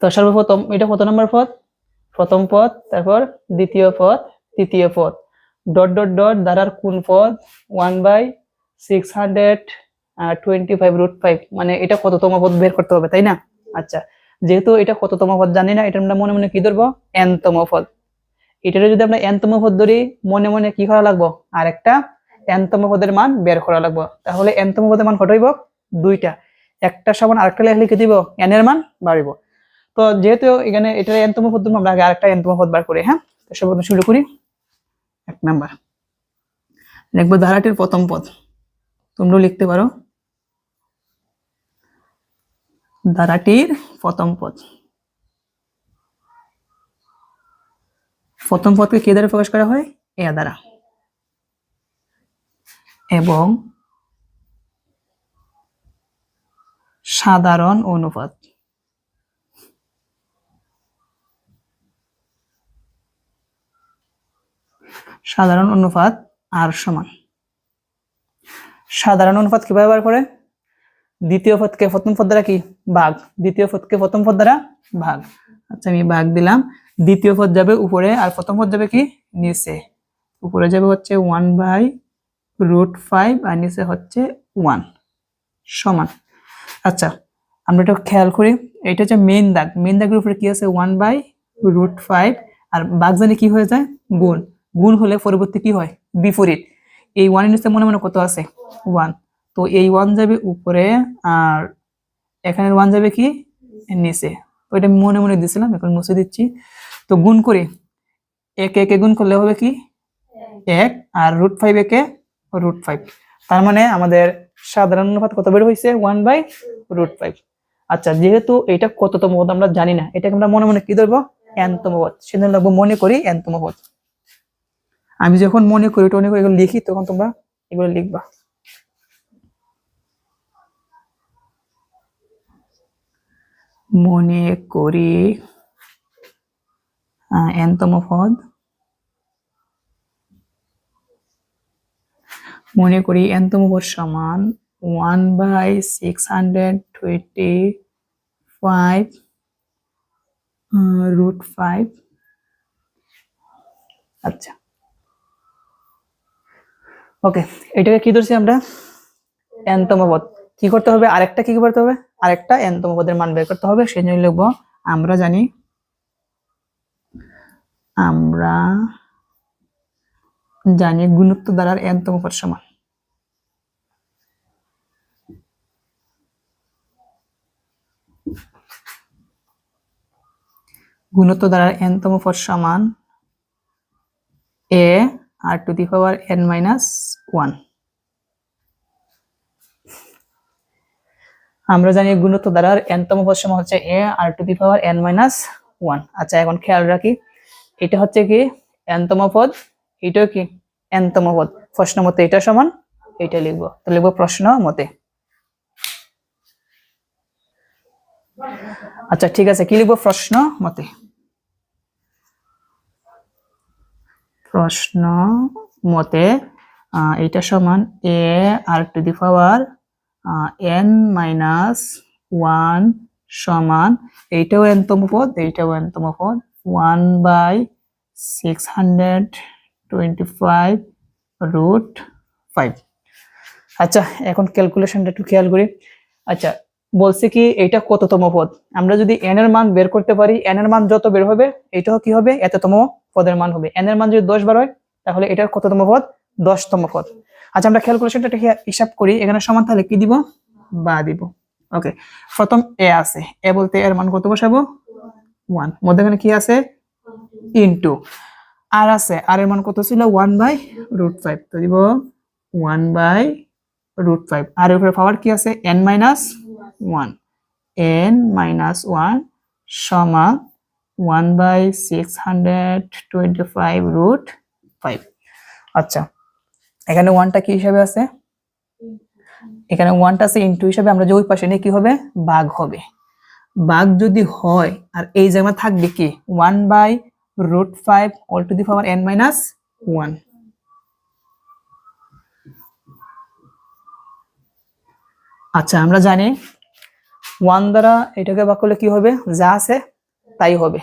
তো সর্বপ্রথম এটা কত নম্বর পদ? প্রথম পদ, তারপর দ্বিতীয় পদ, তৃতীয় পদ। ডট ডট ডট দ্বারার কোন পদ? One by six hundred twenty five root five মানে এটা কততম পদ বের করতে হবে, তাই না? আচ্ছা যেহেতু এটা কততম পদ জানি না, এটা আমরা মনে মনে কি ধরবো? এনতম পদ। এটারে যদি আমরা এনতম পদ ধরি, মনে মনে কি করা লাগবো? আর একটা এনতম পদের মান বের করা লাগবো। তাহলে এনতম পদের মান হইব? দুইটা। একটা সমান আরেকটা লেখলে কি দিব এন এর মান বাড়িব। তো যেহেতু এখানে এটা এনতম পদ আমরা আগে আরেকটা এনতম পদ বার করি হ্যাঁ? তো সর্বপ্রথম শুরু করি। এক নাম্বার। লিখব ধারাটির প্রথম পদ। তোমরাও লিখতে পারো। ধারাটির প্রথম পদ। প্রথম পদকে কে দ্বারা প্রকাশ করা হয়? এ দ্বারা। এবং সাধারণ অনুপাত। সাধারণ অনুপাত আর সমান। সাধারণ অনুপাত কীভাবে বার করে? দ্বিতীয় পদকে প্রথম পদ দ্বারা কি? ভাগ। দ্বিতীয় পদকে প্রথম পদ দ্বারা ভাগ। আচ্ছা আমি ভাগ দিলাম। দ্বিতীয় পদ যাবে উপরে আর প্রথম পদ যাবে কি? নিচে। উপরে যাবে হচ্ছে ওয়ান বাই রুট ফাইভ আর নিচে হচ্ছে ওয়ান সমান। আচ্ছা আমরা এটা খেয়াল করি। এটা হচ্ছে মেইন দাগ। মেইন দাগের উপরে কি আছে? ওয়ান বাই রুট ফাইভ আর বাঘ জানি কি হয়ে যায়? গুণ। গুণ হলে পরবর্তী কি হয়? বিপরীত এই ওয়ানের নিচে মনে মনে কত আছে? ওয়ান তো এই ওয়ান যাবে উপরে আর এখানের ওয়ান যাবে কি? নিচে। এটা আমি মনে মনে দিছিলাম, এখন মুছে দিচ্ছি। তো গুণ করি। এক একে গুণ করলে হবে কি? এক আর রুট ফাইভ একে রুট ফাইভ তার মানে আমাদের সাধারণ অনুপাত কত বের হয়েছে? ওয়ান বাই রুট ফাইভ আচ্ছা যেহেতু এটা কততম পদ আমরা জানি না, এটাকে আমরা মনে মনে কি ধরবো? এনতম পদ। সেদিন লাগবো মনে করি এনতম পদ। আমি যখন মনে করি, টনে করে এগুলো লিখি, তখন তোমরা এগুলো লিখবা। মনে করি এনতম পদ। মনে করি এনতম পদ সমান one by six hundred twenty five root five আচ্ছা। ওকে এটাকে কি ধরছি আমরা? এনতম পদ কি করতে হবে? আরেকটা কি করতে হবে? আরেকটা এনতম পদের মান বের করতে হবে, সেই জন্য লিখব, আমরা জানি আমরা জানি গুণোত্তর দ্বারার এনতম পদ সমান। গুণোত্তর দ্বারার এনতম পদ সমান A R to the power N minus আমরা জানি গুণোত্তর দ্বারা এনতম সমান হচ্ছে A R to the power N minus one আচ্ছা এখন খেয়াল রাখি। এটা হচ্ছে কি এনতম পদ, এটাও কি এনতম পদ? প্রশ্ন মতে এটা সমান, এটা লিখব। তো লিখব প্রশ্ন মতে। আচ্ছা ঠিক আছে, কি লিখব প্রশ্ন মতে? প্রশ্ন মতে এটা সমান A R to the power N minus one সমান, এইটাও এনতম পদ, এইটাও এনতম পদ, one by six hundred twenty five root five. আচ্ছা এখন ক্যালকুলেশনটা একটু খেয়াল করি। আচ্ছা বলছে কি এটা কততম পদ? আমরা যদি এন এর মান বের করতে পারি এন এর মান যত বের হবে এটাও কি হবে? এততম পদের মান হবে। এন এর মান যদি দশ বার হয়, তাহলে এটার কততম পদ? দশতম পদ। আচ্ছা আমরা ক্যালকুলেশনটা একটা হিসাব করি। এখানে সমান তাহলে কি দিব? বা দিব। ওকে প্রথম এ আছে। এ বলতে এর মান কত বসাবো? ওয়ান মধ্যখানে কি আছে? ইনটু আর আছে, আর এর মান কত ছিল? ওয়ান বাই রুট ফাইভ তো দিব ওয়ান বাই রুট ফাইভ আর এর উপরে পাওয়ার কি আছে? N minus one N minus one সমান one by six hundred twenty five root five আচ্ছা এখানে ওয়ানটা কি হিসাবে আছে? এখানে ওয়ানটা আছে ইন্টু হিসাবে, আমরা যে ওই পাশে নিয়ে কি হবে? বাঘ হবে। বাঘ যদি হয়, আর এই জায়গা থাকবে কি? One by root five all to the power N minus one আচ্ছা আমরা জানি ওয়ান দ্বারা এটাকে ভাগ করলে কি হবে? যা আছে, তাই হবে।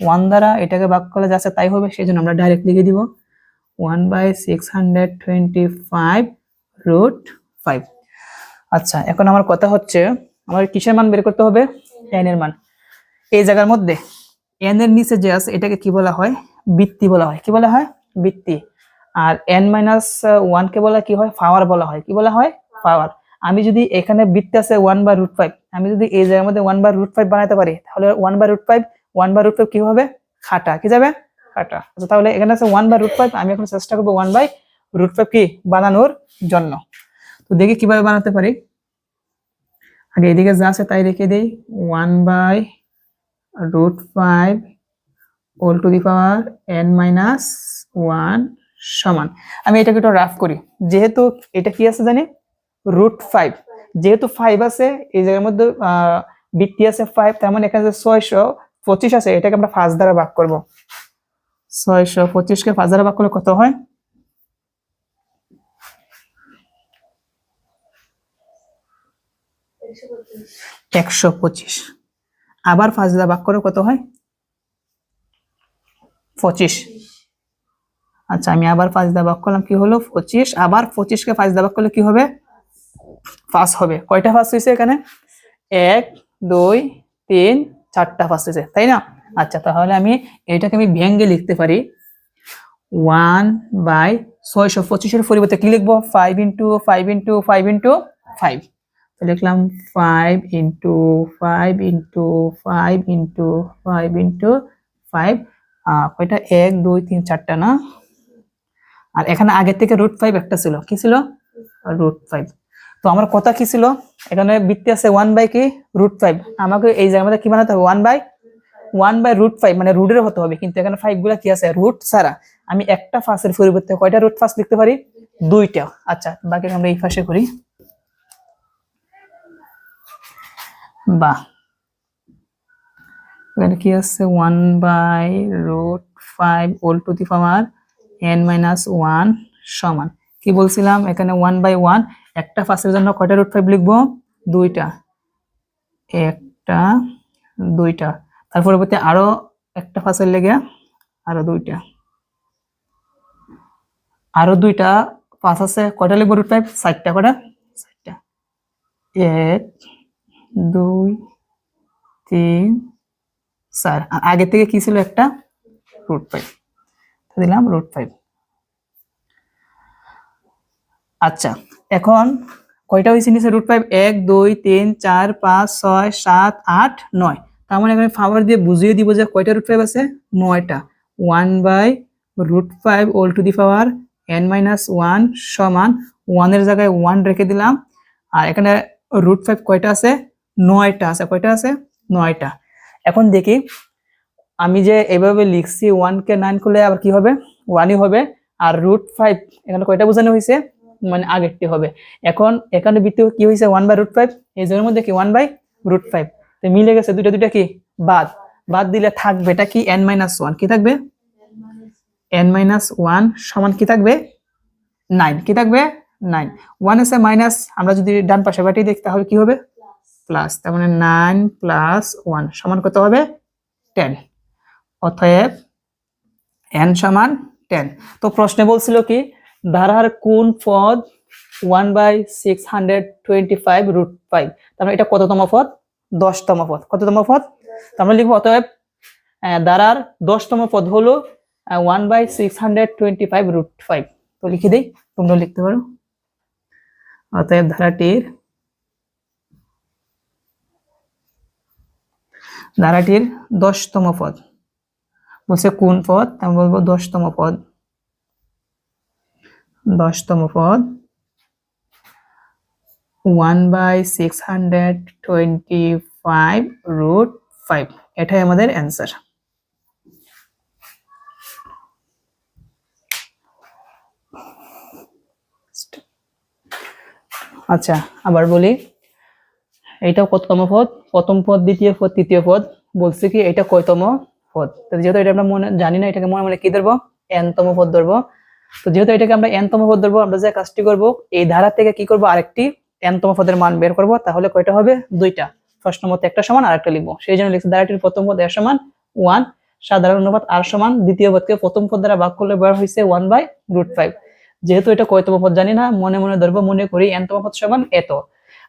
ওয়ান দ্বারা এটাকে ভাগ করলে যা আছে, তাই হবে, সেই জন্য আমরা ডাইরেক্ট লিখে দিব। One by six hundred twenty five root five. আচ্ছা এখন আমার কথা হচ্ছে, আমার কিসের মান বের করতে হবে? এন এর মান। এই জায়গার মধ্যে এন এর নিচে যে আছে, এটাকে কি বলা হয়? বৃত্তি বলা হয়। কি বলা হয়? বৃত্তি। আর এন মাইনাস ওয়ান কে বলা কি হয়? পাওয়ার বলা হয়। কি বলা হয়? পাওয়ার আমি যদি এখানে বৃত্তি আছে ওয়ান বাই রুট ফাইভ আমি যদি এই জায়গার মধ্যে ওয়ান বাই রুট ফাইভ বানাতে পারি, তাহলে one by root five one by root five কি হবে? খাটা। কি যাবে? খাটা আচ্ছা তাহলে এখানে আছে ওয়ান বাই রুট ফাইভ আমি এখন চেষ্টা করব ওয়ান বাই রুট ফাইভ কি বানানোর জন্য। তো দেখি কীভাবে বানাতে পারি। আগে এদিকে যা আছে তাই রেখে দিই। One by root five whole to the power N minus one সমান। আমি এটাকে একটু রাফ করি। যেহেতু এটা কি আছে জানি? রুট ফাইভ যেহেতু ফাইভ আছে, এই জায়গার মধ্যে বৃত্তি আছে ফাইভ তার মানে এখানে ছয়শো পঁচিশ আছে, এটাকে আমরা ফার্স্ট দ্বারা ভাগ করব। ছয়শো পঁচিশকে পাঁচ দ্বারা ভাগ করলে কত হয়? একশো পঁচিশ। আবার পাঁচ ভাগ করে কত হয়? পঁচিশ। আচ্ছা আমি আবার পাঁচ ভাগ করলাম, কি হলো? পঁচিশ। আবার পঁচিশকে পাঁচ দ্বারা করলে কি হবে? পাঁচ হবে। কয়টা পাঁচ হয়েছে এখানে? এক, দুই, তিন, চারটা পাঁচ হয়েছে, তাই না? আচ্ছা তাহলে আমি এটাকে আমি ভেঙ্গে লিখতে পারি। ওয়ান বাই ছয়শো পঁচিশের পরিবর্তে কি লিখব? Five into five into five into five. লিখলাম five into five into five into five into five. কয়টা? এক, দুই, তিন, চারটা, না? আর এখানে আগের থেকে রুট ফাইভ একটা ছিল। কি ছিল? রুট ফাইভ তো আমার কথা কি ছিল? এখানে বৃত্তি আছে ওয়ান বাই কি? রুট ফাইভ আমাকে এই জায়গার মধ্যে কি বানাতে হবে? One by one by root five মানে রুটের হতে হবে, কিন্তু এখানে ফাইভগুলা কি আছে? রুট ছাড়া। আমি একটা ফাঁসের পরিবর্তে কয়টা রুট ফাঁস লিখতে পারি? দুইটা। আচ্ছা বাকি আমরা এই ফাঁসে করি। বা এখানে কি আছে? One by root five whole to the power N minus one সমান। কি বলছিলাম? এখানে ওয়ান বাই ওয়ান একটা ফাঁসের জন্য কয়টা রুট ফাইভ লিখব? দুইটা। একটা, দুইটা। তার পরবর্তী আরও একটা ফাঁসের লেগে আরও দুইটা। আরও দুইটা পাঁচ আছে। কয়টা লিখব রুট ফাইভ ষাটটা কটা ষাটটা। এক, দুই, তিন, চার। আগে থেকে কি ছিল একটা? রুট ফাইভ দিলাম রুট ফাইভ আচ্ছা এখন কয়টা হয়েছে নিচে রুট ফাইভ এক, দুই, তিন, চার, পাঁচ, ছয়, সাত, আট, নয়। তার মানে এখানে পাওয়ার দিয়ে বুঝিয়ে দিব যে কয়টা রুট ফাইভ আছে? নয়টা। One by root five whole to the power N minus one সমান ওয়ানের জায়গায় ওয়ান রেখে দিলাম। আর এখানে রুট ফাইভ কয়টা আছে? নয়টা আছে। কয়টা আছে? নয়টা। এখন দেখি, আমি যে এভাবে লিখছি ওয়ান কে নাইন করলে আবার কি হবে? ওয়ানই হবে। আর রুট ফাইভ এখানে কয়টা বোঝানো হয়েছে? মানে আগেরটি হবে। এখন এখানে বৃত্তি কি হয়েছে? ওয়ান বাই রুট ফাইভ এই জনের মধ্যে কি ওয়ান বাই রুট ফাইভ তো মিলে গেছে দুইটা দুইটা কি? বাদ। বাদ দিলে থাকবে এটা কি? এন মাইনাস ওয়ান কি থাকবে? এন মাইনাস ওয়ান সমান কি থাকবে? নাইন কি থাকবে? নাইন ওয়ান এসে মাইনাস আমরা যদি ডান পাশে বাটি দেখি, তাহলে কি হবে? প্লাস তার মানে নাইন প্লাস ওয়ান সমান কত হবে? টেন অতএব এন সমান টেন তো প্রশ্নে বলছিল কি, ধারার কোন পদ one by six hundred twenty five root five তার মানে এটা কততম পদ? দশতম পদ। কততম পদ? তো আমরা লিখব অতএব ধারার দশতম পদ হলো one by six hundred twenty five root five তো লিখে দিই, তোমরা লিখতে পারো। অতএব ধারাটির ধারাটির দশতম পদ। বলছে কোন পদ? আমি বলব দশতম পদ। দশতম পদ। One by six hundred twenty five root five এটাই আমাদের অ্যান্সার আচ্ছা আবার বলি। এটা কততম পদ, প্রথম পদ, দ্বিতীয় পদ, তৃতীয় পদ। বলছে কি এটা কয়তম পদ? তো যেহেতু এটা আমরা মনে, জানি না, এটাকে মনে মনে কি ধরবো? এনতম পদ ধরবো। তো যেহেতু এটাকে আমরা এনতম পদ ধরবো, আমরা যে কাজটি করব, এই ধারা থেকে কি করব? আরেকটি এনতম পদের মান বের করব, তাহলে কয়টা হবে? দুইটা। প্রশ্ন মতে একটা সমান আর একটা লিখব। সেই জন্য লিখছি দ্বারাটির প্রথম পদ এর সমান ওয়ান, সাধারণ অনুপাত আর সমান, দ্বিতীয় পদকে প্রথম পদ দ্বারা ভাগ করলে বের হয়েছে ওয়ান বাই রুট ফাইভ। যেহেতু এটা কয়তম পদ জানি না, মনে মনে ধরবো, মনে করি এনতম পদ সমান এত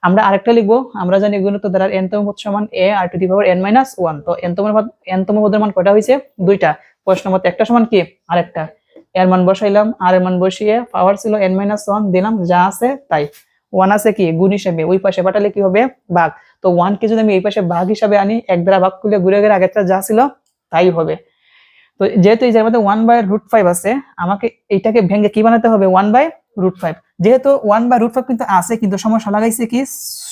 আমরা আরেকটা লিখব, আমরা জানি গুণিত দ্বারা এনতম পদ সমান A, R to the power N minus one তো এনতম পদ এনতম পদের মান কয়টা হয়েছে দুইটা। প্রশ্ন মতে একটা সমান কি? আরেকটা। এর মান বসাইলাম, আর এর মান বসিয়ে পাওয়ার ছিল এন মাইনাস ওয়ান দিলাম, যা আছে তাই। ওয়ান আছে কি? গুণ হিসেবে। ওই পাশে পাঠালে কি হবে? ভাগ তো ওয়ান কে যদি আমি এই পাশে ভাগ হিসাবে আনি, এক দ্বারা ভাগ করলে ঘুরে ঘুরে আগেরটা যা ছিল, তাই হবে। তো যেহেতু এই জায়গাতে ওয়ান বাই রুট ফাইভ আছে, আমাকে এইটাকে ভেঙে কি বানাতে হবে? ওয়ান বাই রুট ফাইভ যেহেতু ওয়ান বাই রুট ফাইভ কিন্তু আছে, কিন্তু সমস্যা লাগাইছে কি?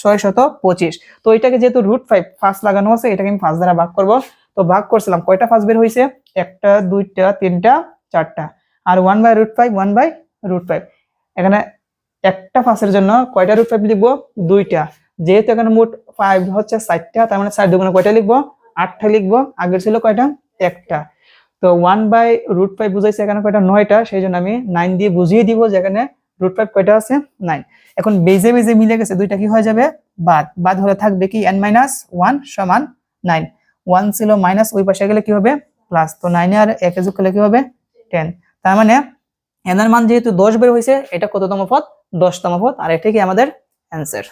ছয় শত পঁচিশ। তো এটাকে যেহেতু রুট ফাইভ ফার্স্ট লাগানো আছে, এটাকে আমি ফার্স্ট দ্বারা ভাগ করব। তো ভাগ করছিলাম। কয়টা ফার্স্ট বের হয়েছে একটা, দুইটা, তিনটা, চারটা। আর one by root five one by root five এখানে একটা ফাঁসের জন্য কয়টা রুট ফাইভ লিখব? দুইটা। যেহেতু এখানে মোট ফাইভ হচ্ছে চারটা, তার মানে চার দুগুণে কয়টা লিখব? আটটা লিখব। আগের ছিল কয়টা? একটা। তো ওয়ান বাই রুট ফাইভ বুঝাইছে এখানে কয়টা? নয়টা। সেই জন্য আমি নাইন দিয়ে বুঝিয়ে দিব যেখানে রুট ফাইভ কয়টা আছে? নাইন এখন বেজে বেজে মিলে গেছে, দুইটা কি হয়ে যাবে? বাদ। বাদ হলে থাকবে কি? এন মাইনাস ওয়ান সমান নাইন ওয়ান ছিল মাইনাস ওই পাশে গেলে কি হবে? প্লাস তো নাইনে আর একে যোগ করলে কি হবে? টেন তার মানে এন এর মান যেহেতু দশ বের হয়েছে, এটা কততম পদ দশতম পদ আর এটা কি আমাদের অ্যান্সার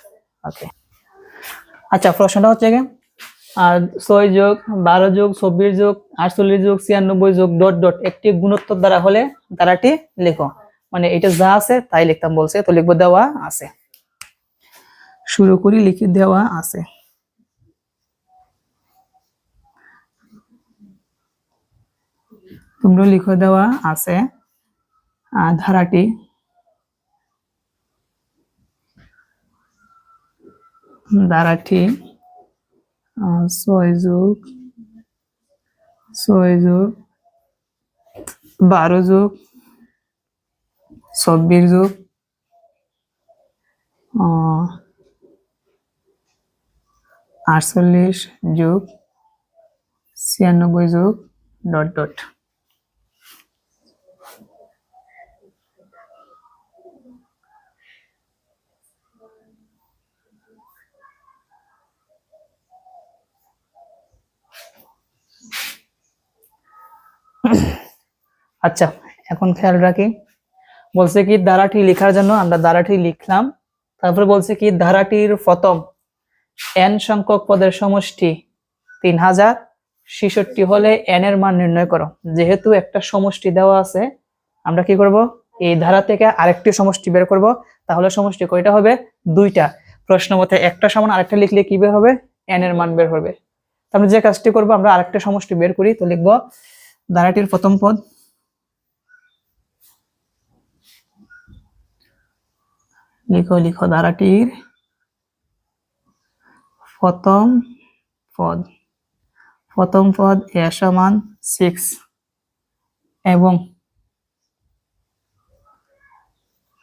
ওকে আচ্ছা প্রশ্নটা হচ্ছে কি আর ছয় যোগ বারো যোগ চব্বিশ যোগ আটচল্লিশ যোগ ছিয়ানব্বই যোগ ডট ডট একটি গুণোত্তর দ্বারা হলে দ্বারাটি লেখো? মানে এটা যা আছে তাই লিখতাম বলছে, তো লিখব দেওয়া আছে। শুরু করি, লিখে দেওয়া আছে। তোমরা লিখে দেওয়া আছে। ধারাটি। ধারাটি ছয় যোগ ছয় যোগ, বারো যোগ, চব্বিশ যোগ আটচল্লিশ যোগ, ছিয়ানব্বই যোগ, ডট ডট। আচ্ছা এখন খেয়াল রাখি। বলছে কি ধারাটি লেখার জন্য আমরা ধারাটি লিখলাম। তারপরে বলছে কি ধারাটির প্রথম এন সংখ্যক পদের সমষ্টি তিন হাজার, ছেষট্টি হলে এন এর মান নির্ণয় করো। যেহেতু একটা সমষ্টি দেওয়া আছে, আমরা কি করব? এই ধারা থেকে আরেকটি সমষ্টি বের করব। তাহলে সমষ্টি কয়টা হবে? দুইটা। প্রশ্ন মতে একটা সমান আরেকটা লিখলে কি বের হবে? এন এর মান বের হবে। তাহলে যে কাজটি করব, আমরা আরেকটা সমষ্টি বের করি, তো লিখব ধারাটির প্রথম পদ লিখো লিখো ধারাটির প্রথম পদ। প্রথম পদ এ সমান সিক্স এবং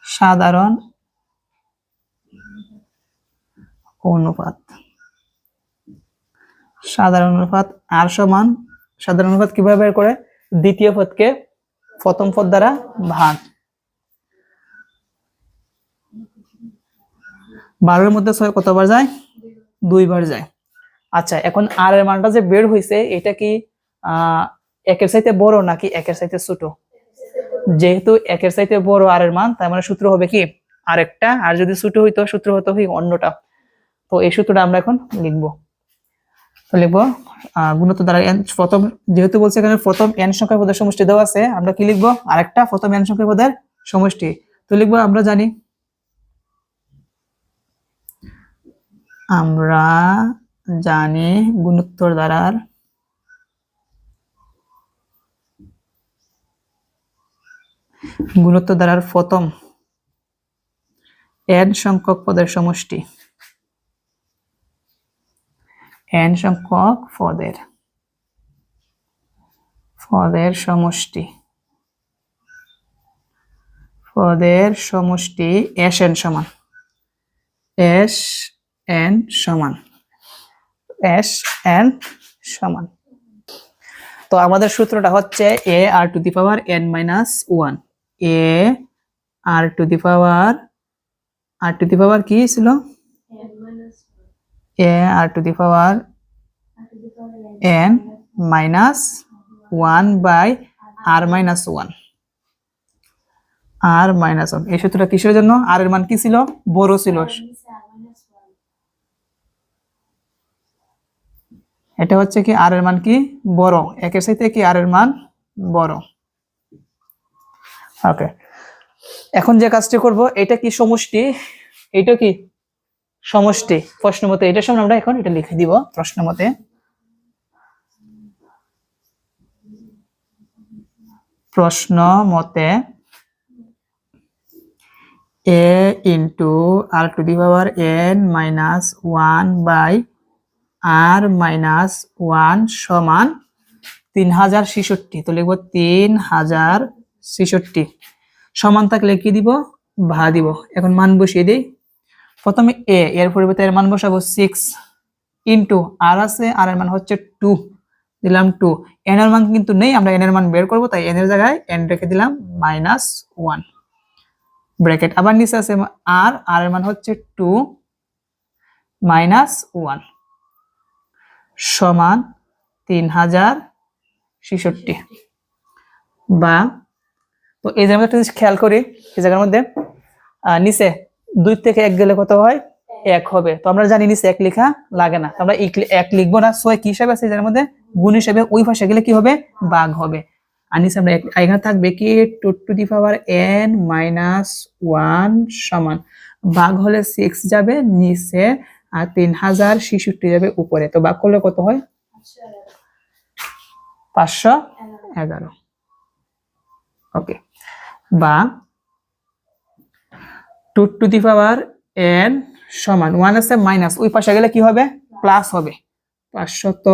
সাধারণ অনুপাত। সাধারণ অনুপাত আর সমান, সাধারণ অনুপাত কীভাবে বের করে? দ্বিতীয় পদকে প্রথম পদ দ্বারা ভাগ। বারোর মধ্যে ছয় কতবার যায়? দুইবার যায়। আচ্ছা এখন আর এর মানটা যে বের হয়েছে এটা কি একের চাইতে বড় নাকি একের চাইতে ছোট? যেহেতু একের চাইতে বড় আর এর মান, তার মানে সূত্র হবে কি? আরেকটা আর যদি ছোট হইতো, সূত্র হতো কি অন্যটা? তো এই সূত্রটা আমরা এখন লিখব। তো লিখব গুণোত্তর দ্বারা n, প্রথম, যেহেতু বলছে এখানে প্রথম এন সংখ্যার পদের সমষ্টি দেওয়া আছে, আমরা কি লিখব? আরেকটা প্রথম এন সংখ্যার পদের সমষ্টি। তো লিখব, আমরা জানি আমরা জানি গুণোত্তর দ্বারার গুণোত্তর দ্বারার প্রথম এন সংখ্যক পদের সমষ্টি। এন সংখ্যক পদের পদের সমষ্টি। পদের সমষ্টি এস এন সমান। এস এন সমান এস এন সমান। তো আমাদের সূত্রটা হচ্ছে A R to the power N minus one A R to the power R to the power কি ছিল? A R to the power N minus one by R minus one R minus one এই সূত্রটা কিসের জন্য? আর এর মান কি ছিল? বড় ছিল। এটা হচ্ছে কি আর এর মান কি? বড়। একের সাথে কি আর এর মান বড়? ওকে এখন যে কাজটি করব, এটা কি সমষ্টি? এটা কি সমষ্টি? প্রশ্ন মতে এটার সামনে আমরা এখন এটা লিখে দিব প্রশ্ন মতে। প্রশ্ন মতে A into R to the power N minus one by R minus one সমান তিন হাজার ছেষট্টি। তো লিখব তিন হাজার ছেষট্টি। সমান থাকলে কি দিব? ভা দিব। এখন মান বসিয়ে দিই। প্রথমে এ এর পরিবর্তে এর মান বসাবো সিক্স ইন্টু আর আছে আর এর মান হচ্ছে টু দিলাম টু এন এর মান কিন্তু নেই, আমরা এন এর মান বের করব, তাই এন এর জায়গায় এন রেখে দিলাম মাইনাস ওয়ান ব্র্যাকেট আবার নিচে আছে, আর আর এর মান হচ্ছে টু মাইনাস ওয়ান সমান তিন হাজার ছেষট্টি। বা, তো এই জায়গায় একটা জিনিস খেয়াল করি, এই জায়গার মধ্যে নিচে দুই থেকে এক গেলে কত হয়? এক হবে। তো আমরা জানি নিচে এক লেখা লাগে না। আমরা এক- লিখব না। সো কি হিসাবে আছে জায়গার মধ্যে, গুণ হিসাবে ওই পাশে গেলে কি হবে? বাঘ হবে। আর নিচে আমরা এখানে থাকবে কি? Two to the power N minus one সমান। বাঘ হলে সিক্স যাবে, নিচে আর তিন হাজার ছেষট্টি যাবে উপরে। তো বাঘ করলে কত হয়? পাঁচশো এগারো। ওকে বা two to the power N সমান ওয়ান আছে মাইনাস ওই পাশে গেলে কি হবে? প্লাস হবে। পাঁচশত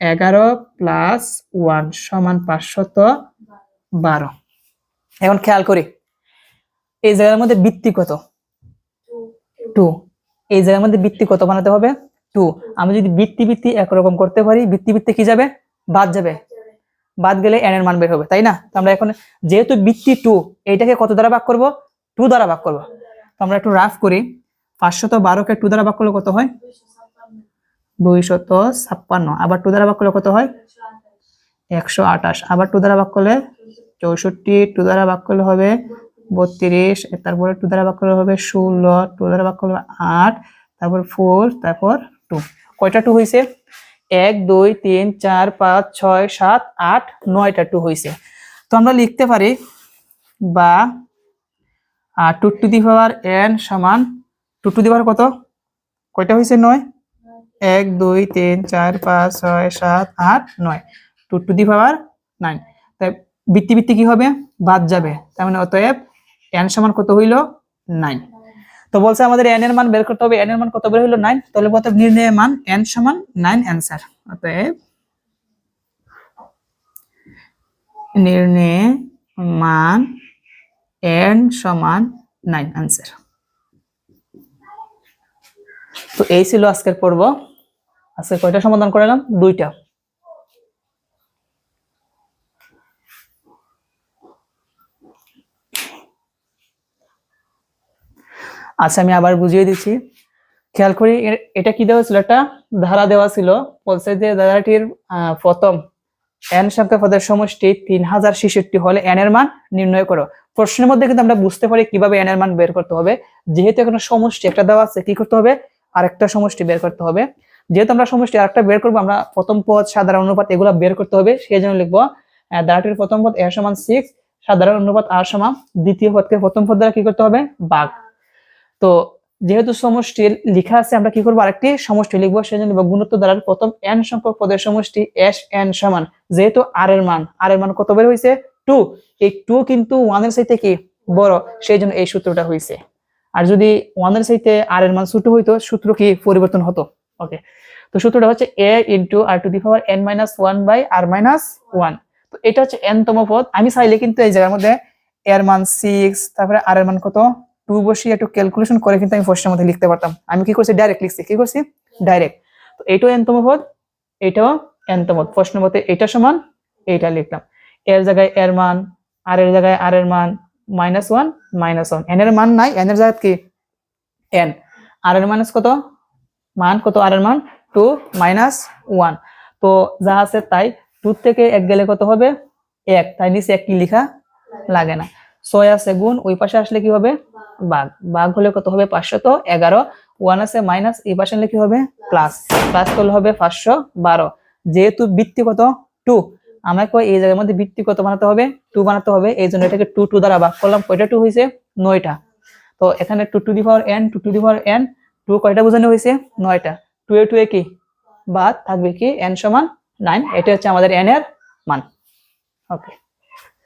এগারো প্লাস ওয়ান সমান পাঁচশত বারো। এখন খেয়াল করি এই জায়গার মধ্যে বৃত্তি কত? টু এই জায়গার মধ্যে বৃত্তি কত বানাতে হবে? টু আমি যদি বৃত্তি বৃত্তি একরকম করতে পারি বৃত্তি বৃত্তি কি যাবে? বাদ যাবে। বাদ গেলে এন এর মান বের হবে, তাই না? আমরা এখন যেহেতু বৃত্তি টু এইটাকে কত দ্বারা ভাগ করব? টু দ্বারা ভাগ করব। তো আমরা একটু রাফ করি। পাঁচশত বারোকে টু দ্বারা ভাগ করলে কত হয়? দুইশত ছাপ্পান্ন। আবার টু দ্বারা ভাগ করলে কত হয়? একশো আঠাশ। আবার টু দ্বারা ভাগ করলে চৌষট্টি। টু দ্বারা ভাগ করলে হবে বত্রিশ তারপরে টু দ্বারা ভাগ হবে ষোলো টু দ্বারা ভাগ করলে আট, তারপর ফোর তারপর টু কয়টা টু হয়েছে এক, দুই, তিন, চার, পাঁচ, ছয়, সাত, আট, নয়টা টু হয়েছে তো আমরা লিখতে পারি বা two to the power N সমান টু টু দি পাওয়ার কত? কয়টা হয়েছে নয়। এক, দুই, তিন, চার, পাঁচ, ছয়, সাত, আট, নয়। Two to the power nine তাই বৃত্তি বৃত্তি কি হবে? বাদ যাবে। তার মানে অতএব এন সমান কত হইল? নাইন তো বলছে আমাদের এন এর মান বের করতে হবে এন এর মান কত বের হইল? নাইন তাহলে অতএব নির্ণয় মান? এন সমান নাইন অ্যান্সার অতএব নির্ণয় মান এন সমান নাইন অ্যান্সার তো এই ছিল আজকের পর্ব। আজকে কয়টা সমাধান করলাম দুইটা। আচ্ছা আমি আবার বুঝিয়ে দিচ্ছি। খেয়াল করি এটা কি দেওয়া ছিল? একটা ধারা দেওয়া ছিল, বলছে যে ধারাটির প্রথম এন সংখ্যা পদের সমষ্টি তিন হাজার ছেষট্টি হলে এন এর মান নির্ণয় করো। প্রশ্নের মধ্যে কিন্তু আমরা বুঝতে পারি কীভাবে এন এর মান বের করতে হবে। যেহেতু এখানে সমষ্টি একটা দেওয়া আছে, কি করতে হবে? আরেকটা সমষ্টি বের করতে হবে। যেহেতু আমরা সমষ্টি আরেকটা বের করব, আমরা প্রথম পদ, সাধারণ অনুপাত এগুলো বের করতে হবে। সেই জন্য লিখব ধারাটির প্রথম পদ এ সমান সিক্স সাধারণ অনুপাত আর সমান দ্বিতীয় পদকে প্রথম পদ দ্বারা কি করতে হবে? বাঘ। তো যেহেতু সমষ্টি লেখা আছে, আমরা কি করব? আরেকটি সমষ্টি লিখব সেই জন্য গুণোত্তর দ্বারা প্রথম এন সংখ্যক পদের সমষ্টি এস এন সমান, যেহেতু আর এর মান। আর এর মান কত বের হয়েছে টু এই টু কিন্তু ওয়ানের চাইতে কি বড়? সেই জন্য এই সূত্রটা হয়েছে আর যদি ওয়ানের চাইতে আর এর মান ছোট হইতো, সূত্র কি পরিবর্তন হতো? ওকে তো সূত্রটা হচ্ছে A into R to the power N minus one by R minus one তো এটা হচ্ছে এন তম পদ। আমি চাইলে কিন্তু এই জায়গার মধ্যে এর মান সিক্স তারপরে আর এর মান কত? টু বসিয়ে একটু ক্যালকুলেশন করে কিন্তু আমি প্রশ্নের মধ্যে লিখতে পারতাম। আমি কি করছি? ডাইরেক্ট লিখছি। কি করছি? ডাইরেক্ট তো এইটাও এনতম পদ, এটাও এনতম পদ। প্রশ্ন মতে এটা সমান এইটা লিখলাম। এর জায়গায় এর মান আর এর জায়গায় আর এর মান minus one minus one N এর মান নাই এন এর জায়গায় কি? এন আর এর মাইনাস কত? মান কত? আর এর মান টু মাইনাস ওয়ান তো যা আছে তাই টু থেকে এক গেলে কত হবে? এক। তাই নিচে এক কি লেখা? লাগে না। ছয় আছে গুণ, ওই পাশে আসলে কি হবে? বাঘ। বাঘ হলে কত হবে? পাঁচশত এগারো। ওয়ান আছে মাইনাস এই পাশে কি হবে? প্লাস প্লাস করলে হবে পাঁচশো বারো। যেহেতু বৃত্তি কত? টু আমাকে এই জায়গার মধ্যে বৃত্তি কত বানাতে হবে? টু বানাতে হবে। এই জন্য এটাকে টু টু দ্বারা ভাগ করলাম। কয়টা টু হয়েছে? নয়টা। তো এখানে two to the power N two to the N two কয়টা বোঝানো হয়েছে? নয়টা। টু এ টু এ কি? বাদ থাকবে কি? এন সমান নাইন এটা হচ্ছে আমাদের এন এর মান। ওকে